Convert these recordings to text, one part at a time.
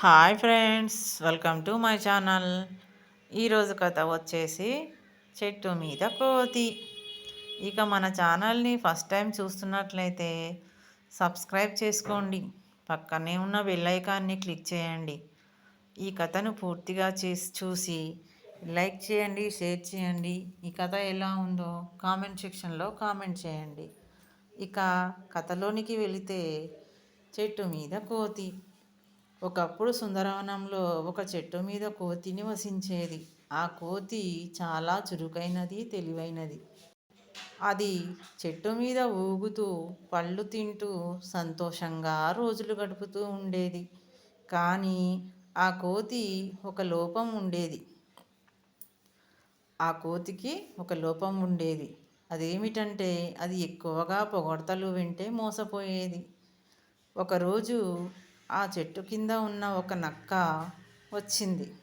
Hi friends welcome to my channel. ఈరోజు కథ వచ్చేసి చెట్టు మీద కోతి. ఇక మన ఛానల్ని ఫస్ట్ టైం చూస్తున్నట్లయితే సబ్స్క్రైబ్ చేసుకోండి. పక్కనే ఉన్న బెల్లైకాన్ని క్లిక్ చేయండి. ఈ కథను పూర్తిగా చేసి చూసి లైక్ చేయండి షేర్ చేయండి. ఈ కథ ఎలా ఉందో కామెంట్ సెక్షన్లో కామెంట్ చేయండి. ఇక కథలోనికి వెళితే చెట్టు మీద కోతి. ఒకప్పుడు సుందరవనంలో ఒక చెట్టు మీద కోతి నివసించేది ఆ కోతి చాలా చురుకైనది తెలివైనది. అది చెట్టు మీద ఊగుతూ పళ్ళు తింటూ సంతోషంగా రోజులు గడుపుతూ ఉండేది. కానీ ఆ కోతి ఒక లోపం ఉండేది. ఆ కోతికి ఒక లోపం ఉండేది. అదేమిటంటే అది ఎక్కువగా పొగడతలు వింటే మోసపోయేది. ఒకరోజు ఆ చెట్టు కింద ఉన్న ఒక నక్క వచ్చింది.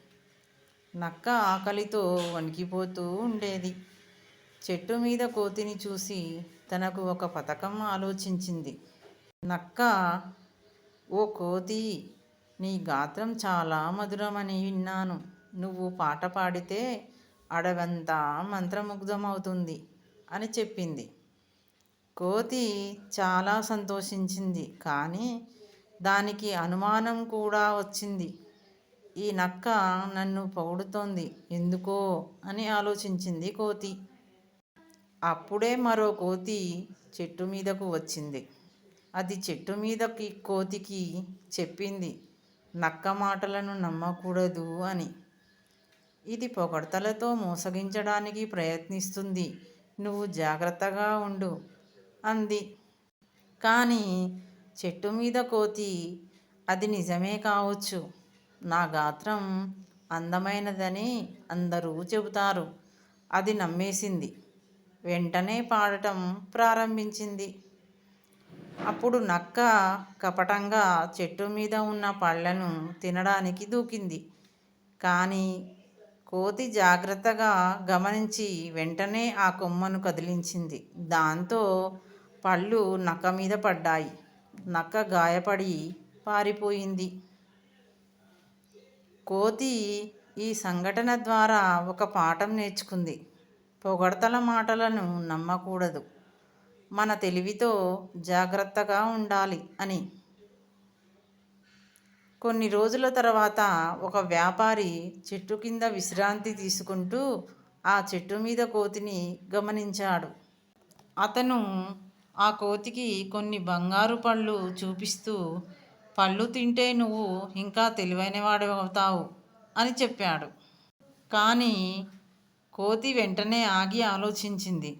నక్క ఆకలితో వణికిపోతూ ఉండేది. చెట్టు మీద కోతిని చూసి తనకు ఒక పథకం ఆలోచించింది. నక్క ఓ కోతి నీ గాత్రం చాలా మధురమని విన్నాను. నువ్వు పాట పాడితే అడవంతా మంత్రముగ్ధమవుతుంది అని చెప్పింది. కోతి చాలా సంతోషించింది. కానీ దానికి అనుమానం కూడా వచ్చింది. ఈ నక్క నన్ను పొగుడుతోంది. ఎందుకో అని ఆలోచించింది కోతి. అప్పుడే మరో కోతి చెట్టు మీదకు వచ్చింది. అది చెట్టు మీదకి కోతికి చెప్పింది. నక్క మాటలను నమ్మకూడదు అని. ఇది పొగడతలతో మోసగించడానికి ప్రయత్నిస్తుంది. నువ్వు జాగ్రత్తగా ఉండు అంది. కానీ చెట్టు మీద కోతి అది నిజమే కావచ్చు. నా గాత్రం అందమైనదని అందరూ చెబుతారు. అది నమ్మేసింది. వెంటనే పాడటం ప్రారంభించింది. అప్పుడు నక్క కపటంగా చెట్టు మీద ఉన్న పళ్ళను తినడానికి దూకింది. కానీ కోతి జాగ్రత్తగా గమనించి వెంటనే ఆ కొమ్మను కదిలించింది. దాంతో పళ్ళు నక్క మీద పడ్డాయి. నక్క గాయపడి పారిపోయింది. కోతి ఈ సంఘటన ద్వారా ఒక పాఠం నేర్చుకుంది. పొగడతల మాటలను నమ్మకూడదు. మన తెలివితో జాగ్రత్తగా ఉండాలి అని. కొన్ని రోజుల తర్వాత ఒక వ్యాపారి చెట్టు కింద విశ్రాంతి తీసుకుంటూ ఆ చెట్టు మీద కోతిని గమనించాడు. అతను ఆ కోతికి కొన్ని బంగారు పళ్ళు చూపిస్తూ పళ్ళు తింటే నువ్వు ఇంకా తెలివైన అవుతావు అని చెప్పాడు. కానీ కోతి వెంటనే ఆగి ఆలోచించింది.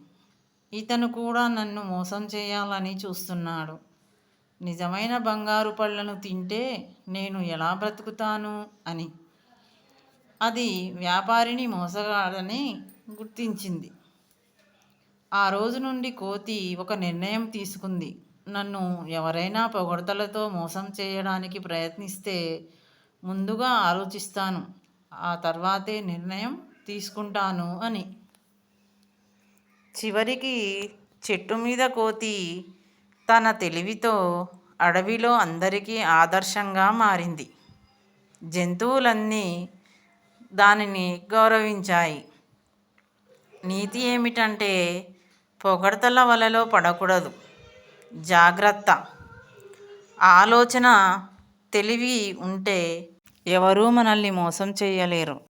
ఇతను కూడా నన్ను మోసం చేయాలని చూస్తున్నాడు. నిజమైన బంగారు పళ్ళను తింటే నేను ఎలా బ్రతుకుతాను అని. అది వ్యాపారిని మోసగాడని గుర్తించింది. ఆ రోజు నుండి కోతి ఒక నిర్ణయం తీసుకుంది. నన్ను ఎవరైనా పొగడతలతో మోసం చేయడానికి ప్రయత్నిస్తే ముందుగా ఆలోచిస్తాను. ఆ తర్వాతే నిర్ణయం తీసుకుంటాను అని. చివరికి చెట్టు మీద కోతి తన తెలివితో అడవిలో అందరికీ ఆదర్శంగా మారింది. జంతువులన్నీ దానిని గౌరవించాయి. నీతి ఏమిటంటే పొగడతల వలలో పడకూడదు. జాగ్రత్త. ఆలోచన తెలివి ఉంటే ఎవరూ మనల్ని మోసం చేయలేరు.